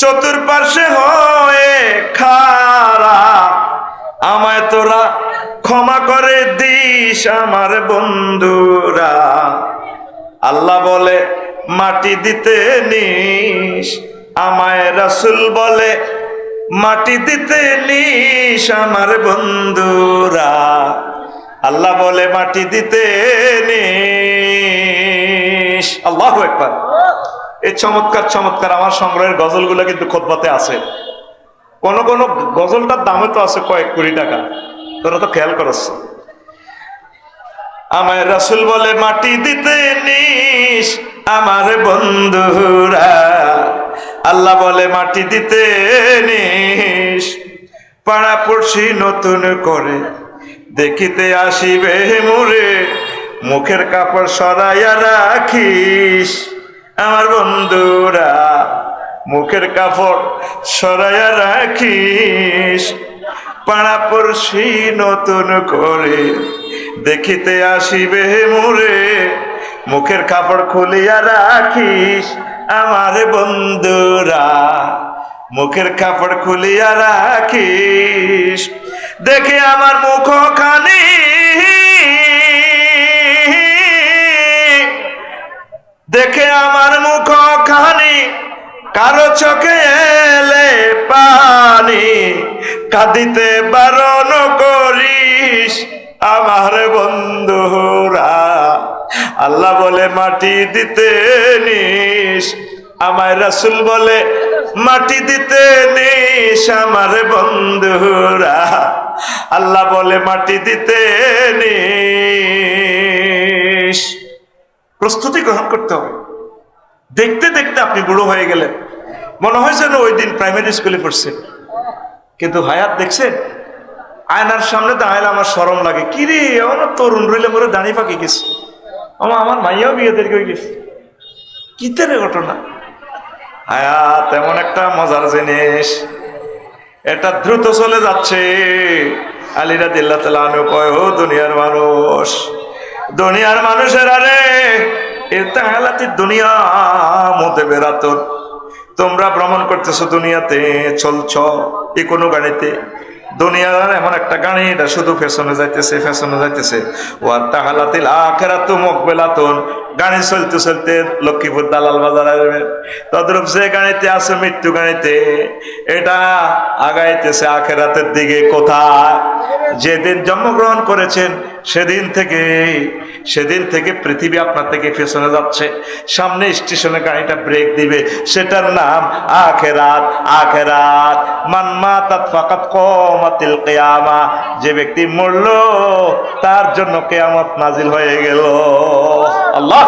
চতুর্পার্শ্বে হয়ে খারা। আমায় তোরা ক্ষমা করে দিস আমার বন্ধুরা। আল্লাহ বলে, মাটি দিতে নিস। আমায় রাসুল বলে, মাটি দিতে নিস আমার বন্ধুরা। আল্লাহ বলে, মাটি দিতে নিস। আল্লাহ একবার এই চমৎকার চমৎকার আমার সংগ্রহের গজলগুলো কিন্তু খোদবাতে আছে। কোন কোন গজলটার দামে তো আছে কয়েক কোটি টাকা। তোরা তো খেয়াল করছ আমায় রাসুল বলে, মাটি দিতে নিস আমার বন্ধুরা। আল্লাহ বলে, মাটি দিতে নিস। পাড়া পড়শি নতুন করে দেখিতে আসিবে মুরে। মুখের কাপড় সরাইয়া রাখিস। আমার বন্ধুরা, মুখের কাপড় সরাইয়া রাখিস। পাড়া পড়শি নতুন করে দেখিতে আসিবে মুরে। মুখের কাপড় খুলিয়া রাখিস আমার বন্ধুরা। মুখের কাপড় খুলিয়া রাখিস। দেখে আমার মুখ খানি দেখে আমার মুখ খানি, কারও চোখে এলে পানি। কাঁদিতে বারণ করিস আমার বন্ধুরা, আল্লাহ বলে মাটি দিতে নিস, আমায় রাসুল বলে মাটি দিতে নিস আমার বন্ধুরা, আল্লাহ বলে মাটি দিতে নিস। প্রস্তুতি গ্রহণ করতে হবে। দেখতে দেখতে আপনি বুড়ো হয়ে গেলেন। মনে হয় যেন ওই দিন প্রাইমারি স্কুলে পড়ছেন কিন্তু হায়াত দেখছেন? আয়নার সামনে দাঁড়াইলে আমার সরম লাগে। কি রে আমার তরুণ রইলে মরে দাঁড়িয়ে পাকি গেছে। আমার আমার মাইয়াও বিয়ে দেরি হয়ে গেছে। কি তেরে ঘটনা? হায়াত, এমন একটা মজার জিনিস। এটা দ্রুত চলে যাচ্ছে। আলিরা দিল্লা তালা আনু কয়, ও দুনিয়ার মানুষ দুনিয়ার মানুষের আরে এতে দুনিয়া, মতে বেরাতন তোমরা ভ্রমণ করতেছো দুনিয়াতে, চলছ এ কোনো গাড়িতে। দুনিয়ার এমন একটা গাড়ি, এটা শুধু ফ্যাশনে যাইতেছে ফ্যাশনে যাইতেছে। ও আর তাহালাতিল আখেরা তো মকবেলাতন। গাড়ি চলতে চলতে লক্ষ্মীপুর দালাল বাজার আসবে। তদ্রূপ যে গাড়িতে আছে মৃত্যু গাড়িতে, এটা আগাইতেছে আখেরাতের দিকে কোথায়? যেদিন জন্মগ্রহণ করেছেন, সেদিন থেকে সেদিন থেকে পৃথিবী আপনার থেকে পেছনে যাচ্ছে। সামনে স্টেশনে গাড়িটা ব্রেক দিবে, সেটার নাম আখেরাত আখেরাত। মানমা তাত ফাকাত কমাতিল কেয়ামা। যে ব্যক্তি মরল, তার জন্য কেয়ামত নাজিল হয়ে গেল। আল্লাহ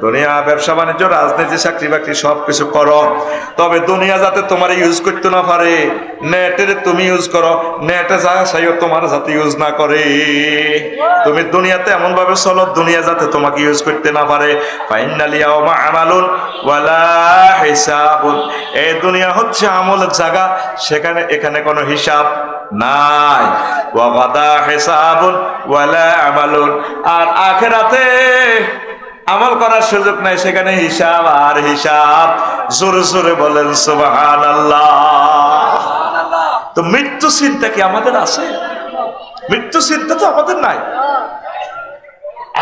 দুনিয়া, ব্যবসা, বাণিজ্য, রাজনীতি, চাকরি বাকরি সব করো। তবে দুনিয়া যাতে তোমার ইউজ করতে না পারে, নেটের তুমি ইউজ করো, নেটে যা তোমার যাতে ইউজ না করে। তুমি দুনিয়াতে এমন ভাবে চলো, দুনিয়া যাতে তোমাকে ইউজ করতে না পারে। ফাইনালি আমা আমালুন ওয়ালা হিসাবুন। এই দুনিয়া হচ্ছে আমলের জায়গা, সেখানে এখানে কোনো হিসাব নাই। ওয়াগাদা হিসাবুন ওয়ালা আমালুন। আর আখেরাতে আমল করার সুযোগ নাই, সেখানে হিসাব আর হিসাব। জোরে জোরে বলেন সুবাহান তো মৃত্যু চিন্তা কি আমাদের আছে? মৃত্যু চিন্তা তো আমাদের নাই।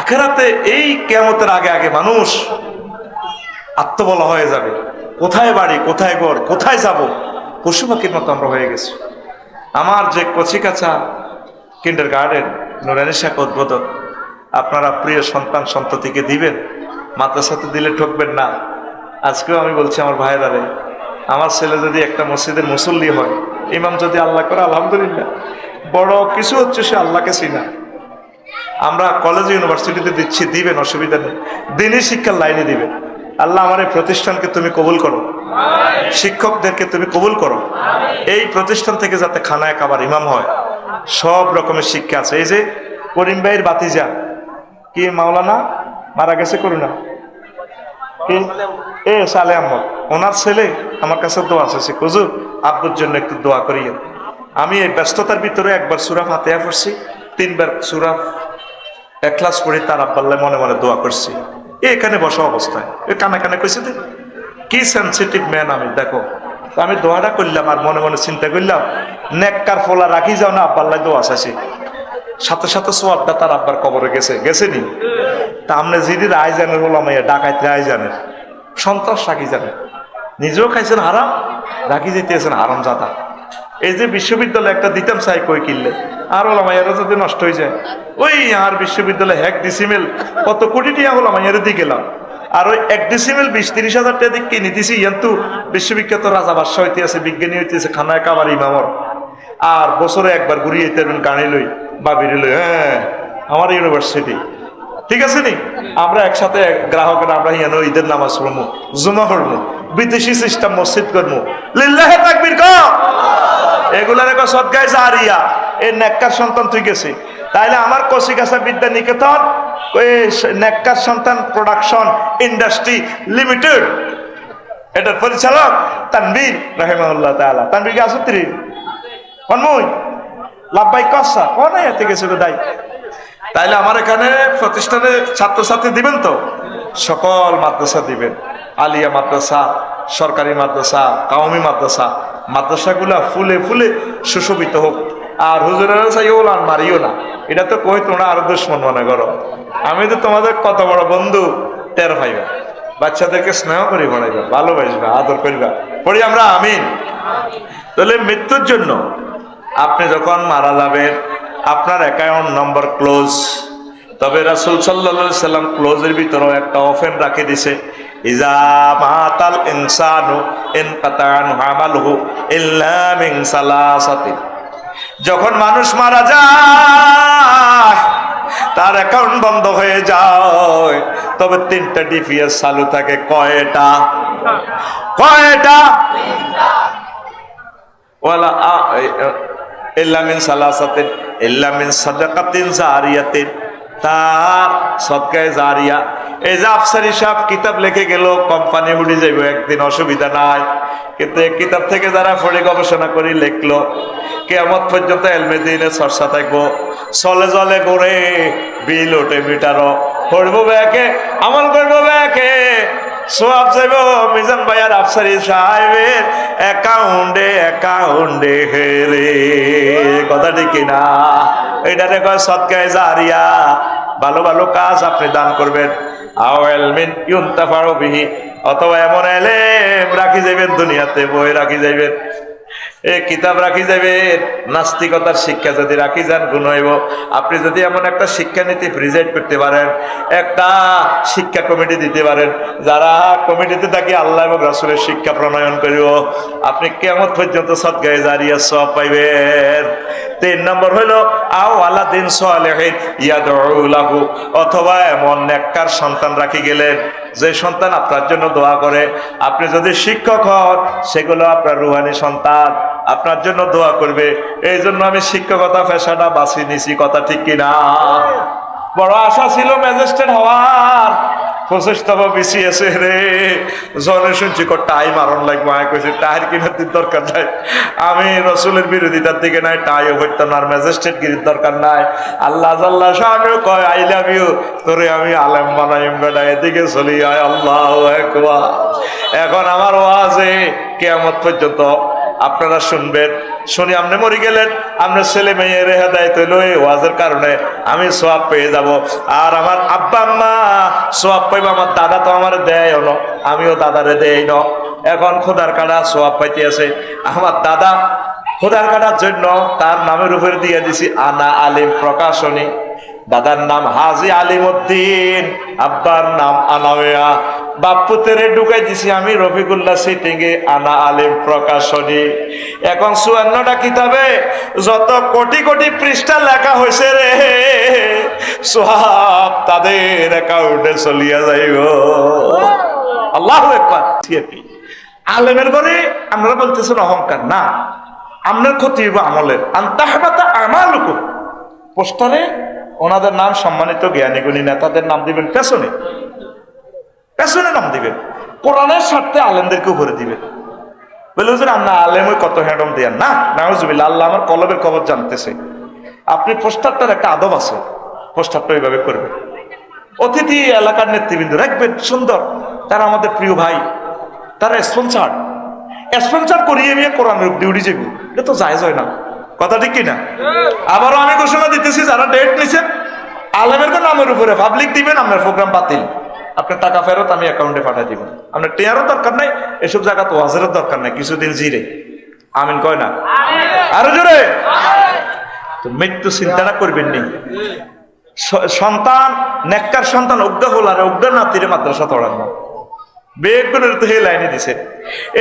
আখেরাতে এই কেমতের আগে আগে মানুষ আত্মবলা হয়ে যাবে। কোথায় বাড়ি, কোথায় ঘর, কোথায় যাব? পশু পাখির মতো আমরা হয়ে গেছি। আমার যে কচি কাছা কিন্ডার গার্ডেন নুরানি শাখ উদ্বোধক আপনারা প্রিয় সন্তান সন্ততিকে দিবেন, মাদ্রাসাতে দিলে ঠকবেন না। আজকেও আমি বলছি আমার ভাইয়েরারে, আমার ছেলে যদি একটা মসজিদের মুসল্লি হয়, ইমাম যদি আল্লাহ করে, আলহামদুলিল্লাহ। বড় কিছু হচ্ছে সে আল্লাহকে চিনা। আমরা কলেজ ইউনিভার্সিটিতে দিচ্ছি, দিবেন, অসুবিধা নেই। দিনই শিক্ষার লাইনে দিবেন। আল্লাহ আমার এই প্রতিষ্ঠানকে তুমি কবুল করো। শিক্ষকদেরকে তুমি কবুল করো। এই প্রতিষ্ঠান থেকে যাতে খানায় খাবার ইমাম হয়, সব রকমের শিক্ষা আছে। এই যে করিম ভাইয়ের বাতিজা কি মাওলানা? মারা গেছে করুণা। কি? এ সালে আহমদ ওনার ছেলে আমার কাছে দোয়া আছে হুজুর, আব্বুর জন্য একটু দোয়া করিয়ে আমি এই ব্যস্ততার ভিতরে একবার সুরা ফাতেহা পড়ছি, তিনবার সুরা একলাস পড়ে তার আব্বাল্লাহ মনে মনে দোয়া করছি। এখানে বসা অবস্থায়। এ কানে কানে কইছে দে কি সেন্সিটিভ ম্যান আমি, দেখো। আমি দোয়াটা করলাম আর মনে মনে চিন্তা করলাম, নেককার ফোলা রাখি যাও না আব্বাল্লাহ দোয়া চাইছি। সাথে সাথে সোয়াবটা তার আব্বার কবরে গেছে। গেছে নি তা আপনি যিনি রায় জানের হলাম ডাকাইতে রায় জানের সন্ত্রাস রাখি জানে। নিজেও খাইছেন হারাম, রাখি যেতেছেন হারাম জাদা এই যে বিশ্ববিদ্যালয় একটা দিতাম চাই কই কিনলে, আর হলাম এরা যদি নষ্ট হয়ে যায়। ওই আর বিশ্ববিদ্যালয় এক ডিসিমেল কত কোটি টিয়া হলাম এর দিয়ে গেলাম। আর ওই এক ডিসিমেল বিশ তিরিশ হাজার টাকা দিয়ে কিনে দিছি কিন্তু বিশ্ববিখ্যাত রাজা বাদশাহ হইতে আছে, বিজ্ঞানী হইতে আছে, খানায় কাবার ইমামর। আর বছরে একবার ঘুরিয়ে যেতেন গাড়ি লই। বা হ্যাঁ আমার ইউনিভার্সিটি ঠিক আছে নি? আমরা একসাথে এক গ্রাহকের, আমরা ইয়ানো ঈদের নামাজ পড়ব জুমা করব বিদেশি সিস্টেম মসজিদ করব লিল্লাহে তাকবীর কর! এগুলার এক সদগায় জারিয়া। এই নেককার সন্তান তুই গেছে। তাইলে আমার কচিকাছা বিদ্যা নিকেতন নেককার সন্তান প্রোডাকশন ইন্ডাস্ট্রি লিমিটেড এটার পরিচালক তানবীর রাহেমাউল্লাহ তাআলা। তানবীর কি আসত্রি লাভবাই কসা কোন এতে গেছে দাই। তাইলে আমার এখানে প্রতিষ্ঠানে ছাত্রছাত্রী দিবেন তো? সকল মাদ্রাসা দিবেন। আলিয়া মাদ্রাসা, সরকারি মাদ্রাসা কাউমি মাদ্রাসা, মাদ্রাসাগুলা ফুলে ফুলে সুশোভিত হোক। আর হুজুরেরা আর মারিও না। এটা তো কই তোমরা আরও দুশ্মন মনে করো। আমি তো তোমাদের কত বড় বন্ধু, টের পাইবা। বাচ্চাদেরকে স্নেহ করি পড়াইবা ভালোবাসবা, আদর করিবা। পড়ি আমরা, আমিন। তাহলে মৃত্যুর জন্য আপনি যখন মারা যাবেন আপনার অ্যাকাউন্ট নম্বর ক্লোজ তবে রাসুল সাল্লা সাল্লাম ক্লোজের ভিতরেও একটা অফেন রাখে দিছে। ইজা মাতাল ইনসানু ইন কাতান হামালহু ইল্লা মিন সালাসাতি। যখন মানুষ মারা যায় তার অ্যাকাউন্ট বন্ধ হয়ে যায়। তবে তিনটা ডিপিএস চালু থাকে। কয়টা? কয়টা? ওয়ালা ইল্লামিন সালাসাতিন ইল্লামিন সাদাকাতিন জারিয়াতিন। তার সদকায় জারিয়া। এই যে আফসারি সাহেব কিতাব লিখে গেল, কোম্পানি উড়ে যাইব, একদিন অসুবিধা নাই। কিন্তু এই কিতাব থেকে যারা পড়ে গবেষণা করে লিখলো কেমত পর্যন্ত এলমে দিনে চর্চা থাকব। চলে জলে গড়ে বিল ওঠে মিটারও। পড়ব ব্যাকে, আমল করব ব্যাকে। সোয়াব যাইব, মিজান ভাইয়ার আফসারি সাহেবের অ্যাকাউন্টে অ্যাকাউন্টে হেরে কথা ঠিক না? এটারে কয় সৎকায় জারিয়া। ভালো ভালো কাজ আপনি দান করবেন। অথবা এমন এলে রাখি যাইবেন, দুনিয়াতে বই রাখি যাবেন এ কিতাব রাখি যাবেন নাস্তিকতার শিক্ষা যদি রাখি যান, গুণ হইব। আপনি যদি এমন একটা শিক্ষানীতি প্রেজেন্ট করতে পারেন, একটা শিক্ষা কমিটি দিতে পারেন, যারা কমিটিতে থাকি আল্লাহ এবং রাসুলের শিক্ষা প্রণয়ন করিব, আপনি কেমন পর্যন্ত সৎগায়ে জারিয়া সব পাইবেন। তিন নম্বর হইল আও আল্লাহ দিন সোয়ালেহিন ইয়াদু অথবা এমন নেককার সন্তান রাখি গেলেন যে সন্তান আপনার জন্য দোয়া করে, আপনি যদি শিক্ষক হন, সেগুলো আপনার রুহানি সন্তান আপনার জন্য দোয়া করবে। এই জন্য আমি শিক্ষকতা পেশাটা বাছি নিছি, কথা ঠিক কিনা? বড় আশা ছিল ম্যাজিস্ট্রেট হওয়ার। বেশি আছে রে। জনে শুনছি কো টাই মারণ লাগবে। আমি কইছি টাইর কিনার দরকার নাই। আমি রসুলের বিরোধিতার দিকে নাই, টাই আর ম্যাজিস্ট্রেট গিরির দরকার নাই। আল্লাহ আল্লাহ আমিও কয় আই লাভ ইউ আমি আলেম বানাইম বেটা, এদিকে চলি, আয় আল্লাহ এখন আমার ওয়াজে কেয়ামত পর্যন্ত আপনারা শুনবেন। শুনি, আপনি মরে গেলেন আপনার ছেলে মেয়ের হেদায়ত হইল এই ওয়াজের কারণে আমি সোয়াব পেয়ে যাব। আর আমার আব্বা, আম্মা, সোয়াব পাইব, আমার দাদা তো আমার দেয় ন, আমিও দাদারে দেই ন। এখন খোদার কাটা সোয়াব পাইতে আছে। আমার দাদা খোদার কাটার জন্য তার নামের উপরে দিয়ে দিছি, আনা আলিম প্রকাশনী। দাদার নাম হাজি আলিমুদ্দিন, আব্বার নাম আনাওয়া বাপ্পুতেরে ঢুকাই দিছি আমি রফিকুল্লাহ সিটিং এ আনা আলিম প্রকাশনী। এখন চুয়ান্নটা কিতাবে যত কোটি কোটি পৃষ্ঠা লেখা হয়েছে রে, সব তাদের অ্যাকাউন্টে চলিয়া যাইব। আল্লাহ আলেমের ঘরে আমরা বলতেছেন অহংকার। না আপনার ক্ষতি হইব আমলের। আন্তাহবাতা আমালুকু পোস্টারে ওনাদের নাম সম্মানিত জ্ঞানী গুণী নেতাদের নাম দিবেন পেছনে। পেছনে নাম দিবেন। কোরআনের স্বার্থে আলেমদেরকে উপরে দিবেন। বলে, হুজুর, আমরা আলেম কত হ্যাডম দেন না, নাউজুবিল্লাহ, আল্লাহ আমার কলবের খবর জানতেছে। আপনি পোস্টারটার একটা আদব আছে। পোস্টারটা ওইভাবে করবেন। অতিথি এলাকার নেতৃবৃন্দ, রাখবেন, সুন্দর। তারা আমাদের প্রিয় ভাই। তারা স্পন্সার স্পন্সার করিয়ে নিয়ে কোরআনের ডিউটি যাব এটা তো যায় হয় না। কথা ঠিক কিনা? আবারও আমি ঘোষণা দিতেছি, যারা ডেট নিছেন, আলেমের নামের উপরে পাবলিক দিবেন, আপনার প্রোগ্রাম বাতিল। আপনার টাকা ফেরত আমি অ্যাকাউন্টে পাঠিয়ে দিব। আপনার টেয়ারও দরকার নাই, এসব জায়গা তো ওয়াজেরও দরকার নাই, কিছুদিন জিরে। আমিন কয় না? আরও জোরে? তো মৃত্যু চিন্তাটা করবেন নি। সন্তান, নেককার সন্তান অজ্ঞা হল আর অজ্ঞা নাতিরে মাদ্রাসা পড়ানো বেগুনের তো এই লাইনে দিছে।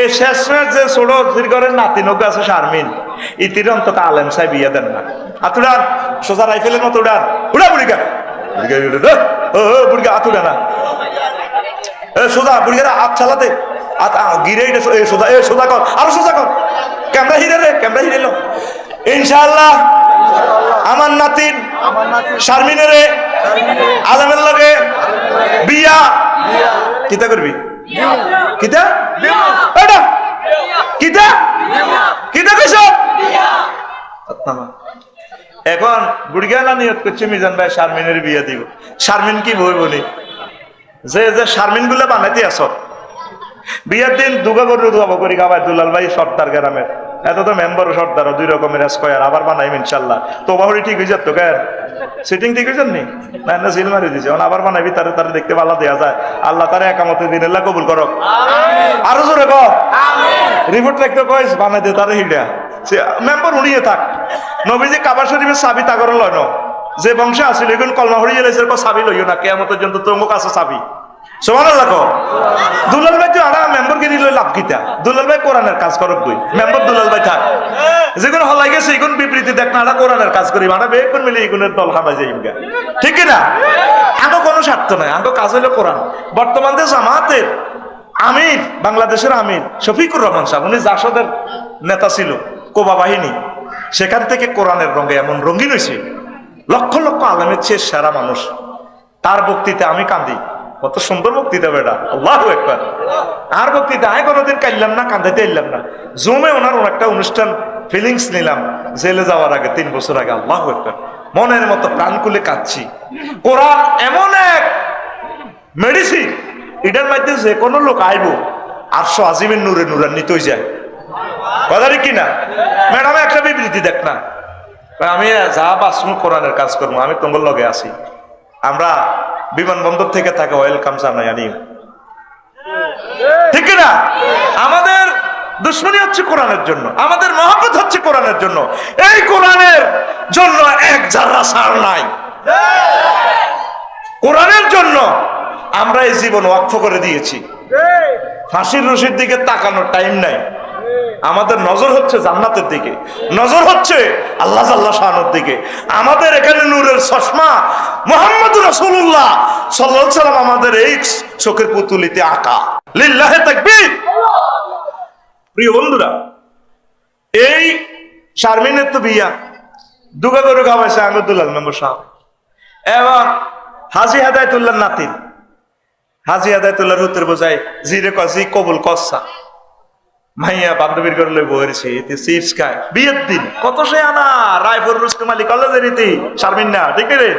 এই শেষ যে ছোট দীর্ঘরের নাতি নৌকা আছে, শারমিন। ইতির অন্তত আলেম সাহেব বিয়ে দেন না। আতুডার সোজা রাইফেলের মতো উড়ান। উড়া বুড়িকা বুড়িকা উড়ে দে। ও ও, বুড়িকা আতুডা না। এ সোজা বুড়িকা হাত চালাতে। হাত গিরে এ সোজা এ সোজা কর আরও সোজা কর। ক্যামেরা হিরে রে ক্যামেরা হিরে লো। ইনশাআল্লাহ আমার নাতিন শারমিনের আলমের লগে বিয়া। কিতা করবি? কিতা? এটা কিতা কিতা কইছ? এখন বুড়িগানা নিয়ত করছে মিজান ভাই শারমিনের বিয়ে দিব। শারমিন কি বই বলি? যে যে শারমিনগুলো বানাইতে আস বিয়ের দিন দুগা গরু দুগা করি খাবার দুলাল ভাই সর্দার গ্রামের। এত তো মেম্বার সর্দার দুই রকমের স্কয়ার আবার বানাইম ইনশাল্লাহ। তো বাহরি ঠিক হয়ে যাত কেন সিটিং ঠিক হয়েছেন নি না না সিল মারি দিছে। আবার বানাইবি তারে তারে দেখতে ভালো দেয়া যায়। আল্লাহ তারে একামতে দিন আল্লাহ কবুল করক। আরও জোরে ক রিপোর্ট লিখতে কইস বানাই দে তারে হিডা। সে মেম্বার উড়িয়ে থাক। নবীজি কাবার শরীফের সাবি তাগর লয় ন যে বংশে আছিল এগুলো কলমা হরিয়ে কো সাবি লইও না কেয়ামত পর্যন্ত তোমার কাছে সাবি কাজ দুলাল হলাই গেছে দেখ না কাজ করি কোনো? স্বার্থ নাই কাজ বর্তমান জামাতের আমির, বাংলাদেশের আমির, শফিকুর রহমান সাহেব, উনি জাসদের নেতা ছিল, কোবা বাহিনী। সেখান থেকে কোরআনের রঙে এমন রঙিন হয়েছে লক্ষ লক্ষ আলমের চেয়ে সেরা মানুষ। তার বক্তৃতা আমি কান্দি। কত সুন্দর বক্তৃতা বেটা। আল্লাহ একবার আর বক্তৃতা? আমি কোনোদিন কাইলাম না, কান্দাইতে এলাম না। জুমে ওনার একটা অনুষ্ঠান ফিলিংস নিলাম, জেলে যাওয়ার আগে, তিন বছর আগে, আল্লাহ একবার মনের মতো প্রাণ খুলে কাঁদছি। কোরআন এমন এক মেডিসিন এটার মধ্যে যে কোনো লোক আইব আটশো আজিমের নূরে নূরান্বিতই যায়। কথা কিনা? ম্যাডাম একটা বিবৃতি দেখ না। আমি যা বাসমু কোরআনের কাজ করব, আমি তোমার লগে আছি। আমরা বিমানবন্দর থেকে তাকে ওয়েলকাম জানাই আনি ঠিক না? আমাদের দুশ্মনী হচ্ছে কোরআনের জন্য আমাদের মহাপত হচ্ছে কোরআনের জন্য। এই কোরআনের জন্য এক যারা সার নাই। কোরআনের জন্য আমরা এই জীবন ওয়াকফ করে দিয়েছি। ফাঁসির রশির দিকে তাকানোর টাইম নাই। আমাদের নজর হচ্ছে জান্নাতের দিকে। নজর হচ্ছে আল্লাহ আল্লাহ শাহানোর দিকে। আমাদের এখানে নূরের চশমা মোহাম্মদ রসুল্লাহ সাল্লাহ সাল্লাম আমাদের এই চোখের পুতুলিতে আঁকা। লিল্লাহে তাকবীর। প্রিয় বন্ধুরা, এই শারমিনের তো বিয়া। দুগা গরু খাওয়াইছে আহমদুল্লাহ মেম্বর সাহেব। এবং হাজি হাদায়তুল্লাহ নাতিন। হাজি হাদায়তুল্লাহ উত্তর বোঝায় জিরে কজি কবুল কসা মাইয়া বান্ধবীর ঘরে লই বহেছি এতে চিপস খায়। বিয়ের দিন, কত সে আনা, রায়পুর রুস্তমালি আলী কলেজের ইতি শারমিন না, ঠিক রে?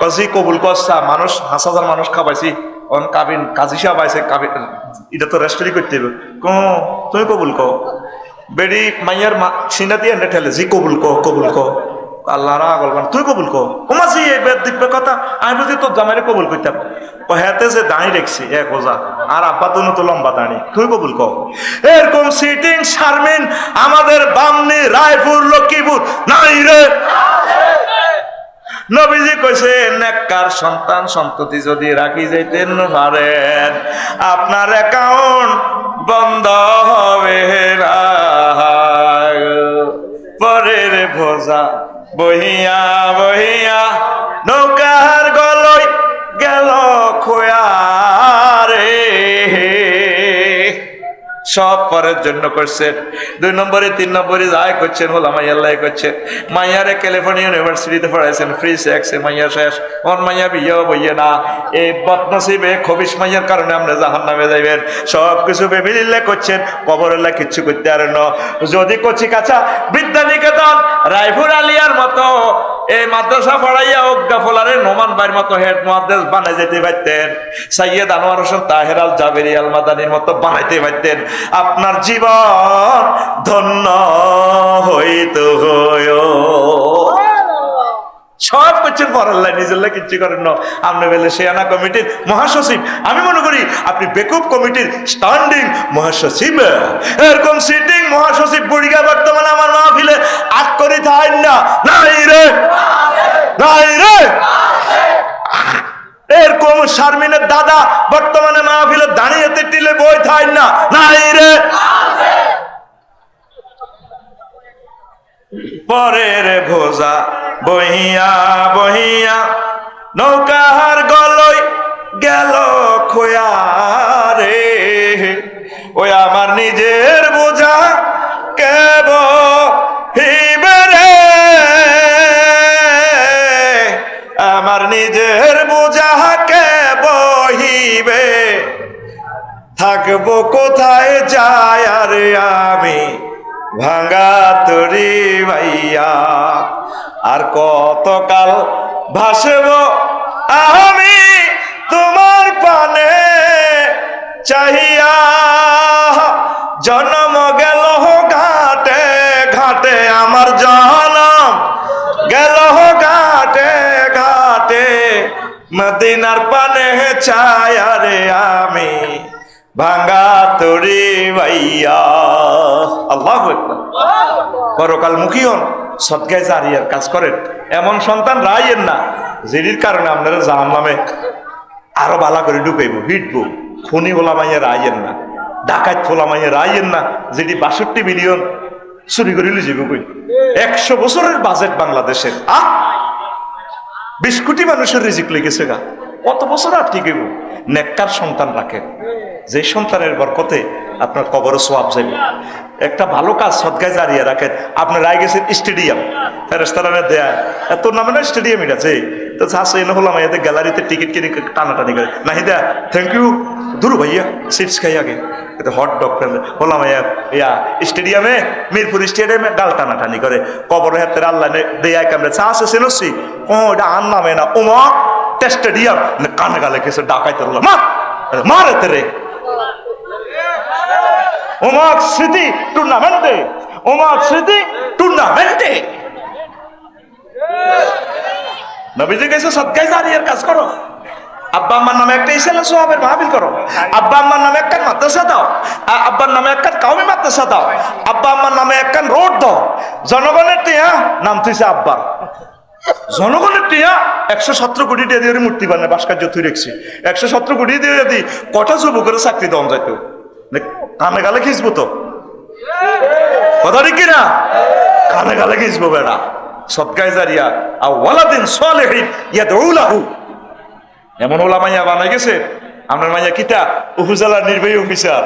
কসি কবুল কসা মানুষ হাস হাজার মানুষ খাবাইছি, অন কাবিন, কাজী সাহেব আইছে, কাবিন, এটা তো রেস্টরি করতে হবে ক তুমি কবুল কো বেডি মাইয়ার সিনা দিয়ে ঠেলে, জি কবুল কো কবুল কো রা তুই কবুল কো ওমাসি এই দিব্য কথা, আমি কবুল হেতে যে আর আব্বা তো লম্বা তুই কবুল আমাদের বামনি, রায়পুর, লক্ষ্মীপুর, নাই রে। নবীজি কইছে, নেককার সন্তান সন্ততি যদি রাখি যাইতেন পারেন আপনার অ্যাকাউন্ট বন্ধ হবে পরের ভোজা বহিয়া বহিয়া নৌকার গলই সব পরের জন্য করছেন দুই নম্বরে, তিন নম্বরে যাই করছেন, হলো মাইয়াল্লাহ করছেন মাইয়ারে ক্যালিফোর্নিয়া ইউনিভার্সিটিতে পড়াইছেন ফ্রি সেক্সে মাইয়া শেষ। ওর মাইয়া বিয়ে বইয়ে না। এই বদনসিবে খবিস মাইয়ার কারণে আমরা জাহান নামে যাইবেন। সব কিছু ভেবে করছেন কবরেল্লা কিচ্ছু করতে আর যদি কচি কাছা বিদ্যা নিকেতন রাইফুর আলিয়ার মতো, এই মাদ্রাসা পড়াইয়া অজ্ঞা ফোলারে নোমান ভাইয়ের মতো হেড মহাদেশ বানাই যেতে পারতেন। সাইয়েদ আনোয়ার হোসেন তাহের আল জাবেরি আল মাদানির মতো বানাইতে পারতেন। আপনার জীবন ধন্য হইত হয় সব করছেন পড়াল্লাহ নিজের কিচ্ছু করেন না। আপনি বলে সেয়ানা কমিটির মহাসচিব। আমি মনে করি আপনি বেকুব কমিটির স্ট্যান্ডিং মহাসচিব। এরকম সিটিং মহাসচিব বুড়িগা বর্তমানে আমার মাহফিলে আগ করি থাই না নাই রে নাই রে এরকম শারমিনের দাদা বর্তমানে মাহফিলে দাঁড়িয়েতে টিলে বই থাই না। নাই রে। পরের ভোজা বহিয়া বহিয়া নৌকার গলই গেল খোয়া রে। ওই আমার নিজের বোঝা কেব আমার নিজের বোঝা বহিবে থাকব কোথায় যায়? আরে আমি ভাঙা তরি ভাইয়া। আর কতকাল ভাসব? আমি তোমার পানে চাহিয়া। জন্ম মদিনার পানে ছায়া রে আমি ভাঙ্গা তোরে ভাইয়া। আল্লাহ পরকাল মুখী হন সৎগায় জারিয়ার কাজ করেন। এমন সন্তান রাইয়েন না যেটির কারণে আপনারা জাহান নামে আরও বালা করে ঢুকাইব হিটবো খুনি বলা মাইয়া রাইয়েন না, ডাকাত ফোলা মাইয়া রাইয়েন না, যেটি বাষট্টি মিলিয়ন চুরি করে লিজিব কই? একশো বছরের বাজেট বাংলাদেশের। আহ! বিশ কোটি মানুষের রিজিক লেগেছে গা। কত বছর আর ঠিক নেককার সন্তান রাখেন যে সন্তানের বরকতে আপনার কবর সোয়াব যাবে একটা ভালো কাজ সদগায় জারিয়ে রাখেন। আপনার রায় গেছেন স্টেডিয়াম। ফেরেস্তারানে দেয়া। এত নামে না স্টেডিয়াম এটা আছে তো হাসে এনে হলাম, এদের গ্যালারিতে টিকিট কিনে টানাটানি করে। নাহি দেয়া থ্যাংক ইউ দূর ভাইয়া, চিপস খাই আগে। হট ডগ হলাম ইয়া, স্টেডিয়ামে, মিরপুর স্টেডিয়ামে ডাল টানাটানি করে। কবর হাতে আল্লাহ দেয়া কামড়ে। চা আছে চেনছি ও এটা আর নামে না ওমা স্টেডিয়াম কানে গালে কেসে ডাকাইতে রলাম মা, মারে তেরে ওমাক স্মৃতি টুর্নামেন্টে ওমাক স্মৃতি টুর্নামেন্টে নবীজি গেছে সৎকাই জারিয়ার কাজ করো। আব্বা আম্মার নামে একটা ইসলাম সোহাবের মাহফিল করো। আব্বা আম্মার নামে একটা মাদ্রাসা দাও। আব্বার নামে একটা কাউমি মাদ্রাসা দাও। আব্বা আম্মার নামে একটা রোড দাও। জনগণের টিয়া নাম তুইছে আব্বা। জনগণের টিয়া একশো সতেরো কোটি টাকা দিয়ে মূর্তি বানায়, ভাস্কর্য তুই রেখছি। একশো সতেরো কোটি দিয়ে যদি কটা যুবকের চাকরি দেওয়া যাইত কানে গালে খিসবো তো? কথা ঠিক কিনা? কানে গালে খিসবো বেড়া। সৎকায় জারিয়া আর ওয়ালাদিন সালেহিন ইয়া দৌলাহু এমন ওলা মাইয়া বানাই গেছে, আপনার মাইয়া কিতা? উপজেলার নির্বাহী অফিসার।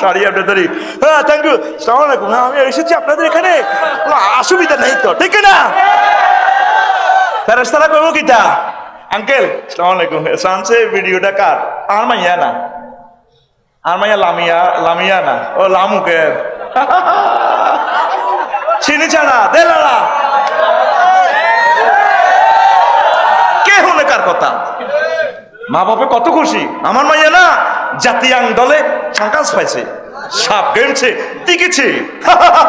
সারি আপনার ধরি হ্যাঁ থ্যাংক ইউ সালাম আলাইকুম। হ্যাঁ আমি এসেছি আপনাদের এখানে। কোনো অসুবিধা নেই তো, ঠিক না? ফেরেস্তারা কইব কিতা? আঙ্কেল সালাম আলাইকুম। সানসে ভিডিওটা কার? আর মাইয়া না। আর মাইয়া লামিয়া লামিয়া না। ও লামুকে চিনি ছাড়া দেলালা মা বাপে কত খুশি। আমার মাইয়া না জাতিয়াং দলে চাকাস পাইছে। সাপ গেমছে টিকেছে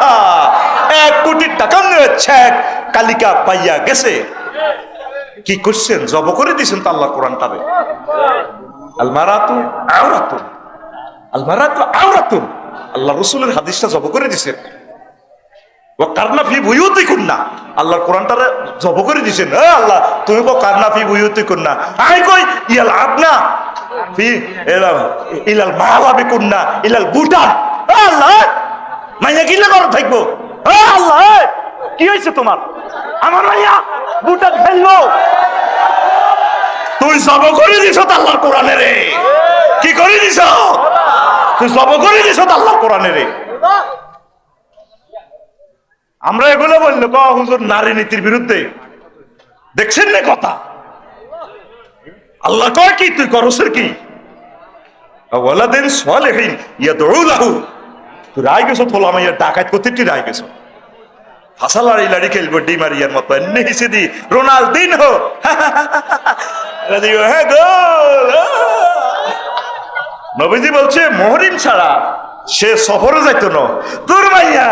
এক কোটি টাকা নিয়েছে কালিকা পাইয়া গেছে। কি করছেন? জব করে দিয়েছেন তো আল্লাহ কোরআনটারে। আলমারাতু আওরাতুন। আলমারাতু আওরাতুন। আল্লাহ রসুলের হাদিসটা জব করে দিছেন। ও কারনাফি বুয়ুতি কুন্না আল্লাহর কোরআনটারে জব করে দিছেন, এ আল্লাহ, তুমি কো কারনাফি বুয়ুতি কুন্না আই কই, ইয়াল আপনা ফি ইলাল ইলাল মালাবি কুন্না ইলাল বুটান। এ আল্লাহ, মাইয়া কিলে করে থাকব? আল্লাহ কি হয়েছে তোমার? আমার মাইয়া বুটান ফেলল। তুই জব করে দিছ আল্লাহর কোরআনে রে কি করে দিছ? তুই জব করে দিছ আল্লাহর কোরআনে রে আমরা এগুলো বলল ক হুজুর, নারী নীতির বিরুদ্ধে। দেখছেন না কথা? আল্লাহ কয় কি, তুই করসের কি? ওয়ালাদিন ইয়াদউলাহু তুই মাইয়া দি গোল নবীজি বলছে, মহরিম ছাড়া সে শহরে যাইতো না। তোর মাইয়া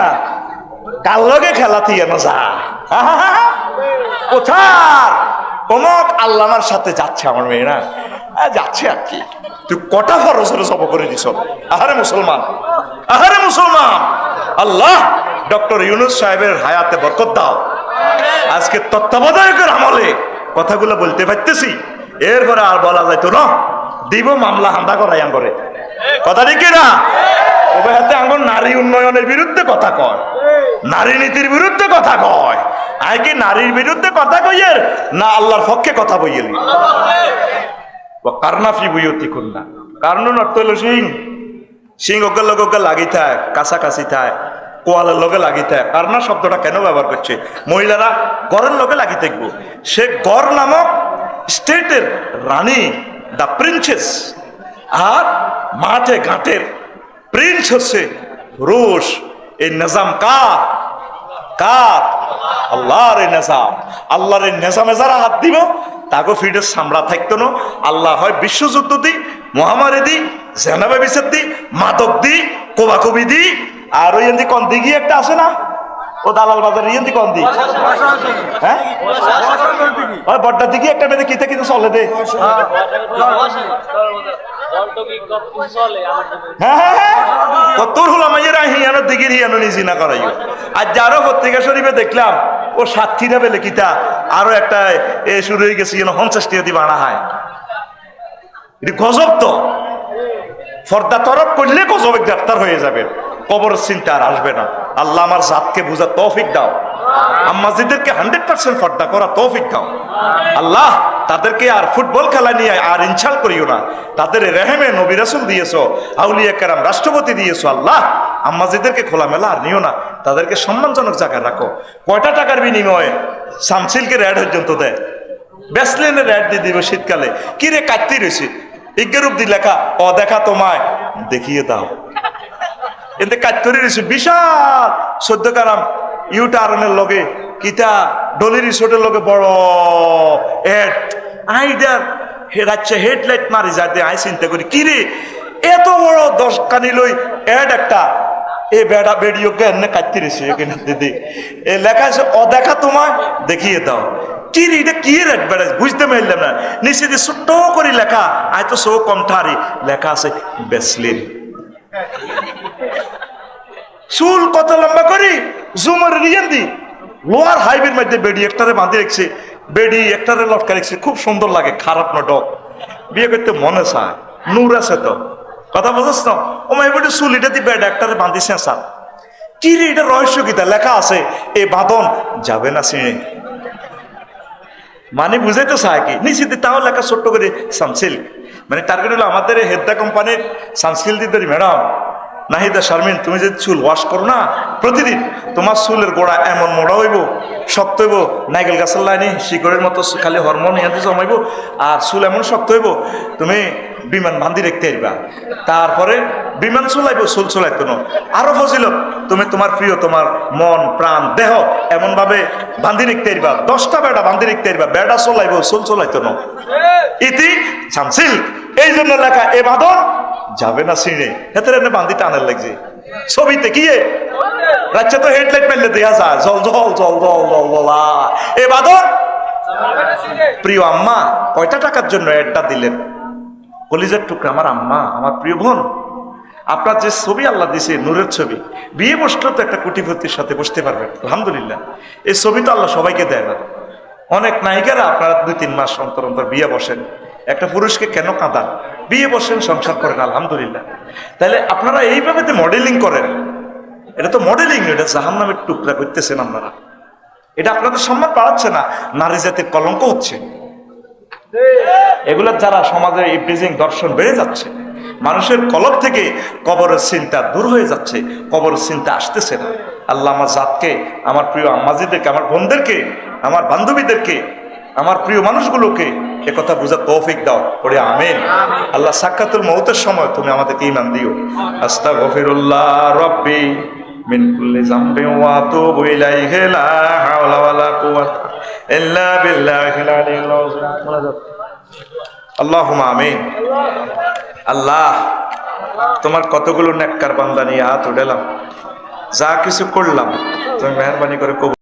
কার লগে খেলা থিয়ে না যা? কোথার? অমক আল্লামার সাথে যাচ্ছে আমার মেয়েরা। যাচ্ছে আর কি। তুই কটা ফরসরে সব করে দিছ? আহারে মুসলমান। আহারে মুসলমান। আল্লাহ, ডক্টর ইউনুস সাহেবের হায়াতে বরকত দাও। আজকে তত্ত্বাবধায়কের আমলে কথাগুলো বলতে পারতেছি। এরপরে আর বলা যাইতো না। দিব মামলা হামলা করাই আঙ্গরে। কথা ঠিক না তবে হাতে নারী উন্নয়নের বিরুদ্ধে কথা কয়। নারী নীতির বিরুদ্ধে কথা কয়। আই কি নারীর বিরুদ্ধে কথা কইয়ের? না আল্লাহর পক্ষে কথা বইয়েলি কারনাফি বুয়তি কুন্না কারণ হইল সিং সিং ওকে লগে ওকে লাগি থাক কাছাকাছি থাক কোয়ালের লগে লাগি থাক কারনা শব্দটা কেন ব্যবহার করছে? মহিলারা গড়ের লগে লাগি থাকব। সে গড় নামক স্টেটের রানী দ্য প্রিন্সেস আর মাঠে, ঘাটের প্রিন্স হচ্ছে রুশ, এই নিজাম কার? কার? আল্লাহর এই নেজাম। আল্লাহর এই নেজামে যারা হাত দিব তাকে ফিডের সামরা থাকতো না। আল্লাহ হয় বিশ্বযুদ্ধ দি, মহামারী দি জেনাবে বিচার দি, মাদক দি, কোবাকবি দি। আর ওই এন্দি কন্দি গিয়ে একটা আছে না? ও দালাল বাজার ইয়েন্দি কন্দি হ্যাঁ? ওই বড্ডা দিকে একটা মেয়েদের কিতে কিতে চলে দে হ্যাঁ হ্যাঁ হ্যাঁ। করাইও। আর একটা হয়ে ফর্দা তরফ করলে গ্রেপ্তার হয়ে যাবে। কবর চিন্তা আর আসবে না। আল্লাহ আমার জাতকে বুঝা তৌফিক দাও। আম্মাজিদেরকে হান্ড্রেড পার্সেন্ট ফর্দা করা তৌফিক দাও। আল্লাহ তাদেরকে আর ফুটবল খেলা নিয়ে আর ইনশাল করিও না। তাদের রেহেমে নবী রাসুল দিয়েছ, আউলিয়া কেরাম রাষ্ট্রপতি দিয়েছ, আল্লাহ। আম্মাজিদেরকে খোলামেলা আর নিও না। তাদেরকে সম্মানজনক জায়গায় রাখো। কয়টা টাকার বিনিময়ে সামসিলকে রেড পর্যন্ত দেয়? ব্যাসলেনের রেড দিয়ে দিব শীতকালে। কি রে, কাটতে রয়েছে ইজ্ঞরূপ দি লেখা অ দেখা তোমায়। দেখিয়ে দাও। এতে কাজ করে রয়েছে বিশাল সদ্য কারাম ইউটারনের লগে কিতা? ডলি রিসোর্টের লগে বড় এড আইডার রাচ্ছে হেডলাইট মারি যাতে আই চিন্তা করি, কি রে? এত বড় দশ কানি লই এড একটা। এ বেড়া বেড়িও জ্ঞান কাটতে রয়েছে এখানে, দিদি? এ লেখা আছে, অদেখা তোমায় দেখিয়ে দাও। কি রে, এটা কি রেট বেড়া? বুঝতে পারলাম না। নিচে দিয়ে ছোট্ট করে লেখা, আয় তো সৌ কমঠারি লেখা আছে, বেসলিন। চুল কত লম্বা করি? জুমার রিয়েন দি লোয়ার হাইবের মধ্যে বেডি, একটারে বাঁধে রেখেছে, বেডি, একটারে লটকা রেখেছে, খুব সুন্দর লাগে, খারাপ না ডক বিয়ে করতে মনে চায়, নূর আছে তো। কথা বুঝছ না ও মাই বেডি চুল এটা দি বেড, একটারে বাঁধি সেঁচা কি রে, এটা রহস্য গীতা লেখা আছে, এ বাঁধন যাবে না সিঁড়ে মানে বুঝাইতে চায় কি? নিশ্চিত তাও লেখা ছোট্ট করে সানসিল্ক। মানে টার্গেট হলো আমাদের হেদ্দা কোম্পানির সানস্কিলদিদের ম্যাডাম। নাহিদা শারমিন, তুমি যদি চুল ওয়াশ করো না, প্রতিদিন তোমার চুলের গোড়া এমন মোড়া হইব, শক্ত হইব, নাইকেল গাছের লাইনে শিকড়ের মতো খালি হরমোন ইয়াতে জমাইব আর চুল এমন শক্ত হইব, তুমি বিমান বান্ধি রেখতে পারবা তারপরে বিমান চলাইব, চুল চলাইতো না। আরও ফজিলত, তুমি তোমার প্রিয়, তোমার মন, প্রাণ, দেহ এমনভাবে বান্ধি রাখতে পারবা দশটা বেড়া বান্ধি রাখতে পারবা বেড়া চলাইব, চুল চলাইতো না। ইতি এই জন্য লেখা এ বাঁধন যাবে না সিঁড়ে? হেতে এনে বান্ধি টানের লাগছে। ছবিতে কি? রাজ্যে তো হেডলাইট মেললে দেয়া যায়। জল জল জল জল জল, জলা এ বাঁধন প্রিয় আম্মা, কয়টা টাকার জন্য অ্যাডটা দিলেন? কলিজার টুকরা আমার আম্মা, আমার প্রিয় বোন। আপনার যে ছবি আল্লাহ দিছে, নূরের ছবি, বিয়ে বসলেও তো একটা কোটিপতির সাথে বসতে পারবেন। আলহামদুলিল্লাহ। এই ছবি তো আল্লাহ সবাইকে দেয় না। অনেক নায়িকারা আপনারা দুই, তিন মাস অন্তর অন্তর বিয়ে বসেন। একটা পুরুষকে কেন কাঁদান? বিয়ে বসেন, সংসার করেন, আলহামদুলিল্লাহ। তাহলে আপনারা এইভাবে মডেলিং করেন। এটা তো মডেলিং এটা জাহান নামের টুকরা করতেছেন আপনারা? এটা আপনাদের সম্মান বাড়াচ্ছে না, নারী জাতির কলঙ্ক হচ্ছে। এগুলোর যারা সমাজে এই ব্রিজিং দর্শন বেড়ে যাচ্ছে। মানুষের কলব থেকে কবরের চিন্তা দূর হয়ে যাচ্ছে, কবরের চিন্তা আসতেছে না। আল্লাহ আমার জাতকে, আমার প্রিয় আম্মাজিদেরকে, আমার বোনদেরকে, আমার বান্ধবীদেরকে আমার প্রিয় মানুষগুলোকে এ কথা বুঝা তৌফিক দাও। পড়ে আমেন। আল্লাহ সাক্ষাতুল মৌতের সময় তুমি আমাদেরকে ইমান দিও। আস্তা গফিরুল্লাহ রব্বি কুল্লি জামবি ওয়া আতুবু ইলাইহি লা হাওলা ওয়ালা কুওয়াতা ইল্লা বিল্লাহিল আলিয়্যিল আযীম। আল্লাহুম্মা আমিন। আল্লাহ তোমার কতগুলো নেককার বান্দা নিয়ে হাত উঠালাম। যা কিছু করলাম তুমি মেহরবানি করে কবুল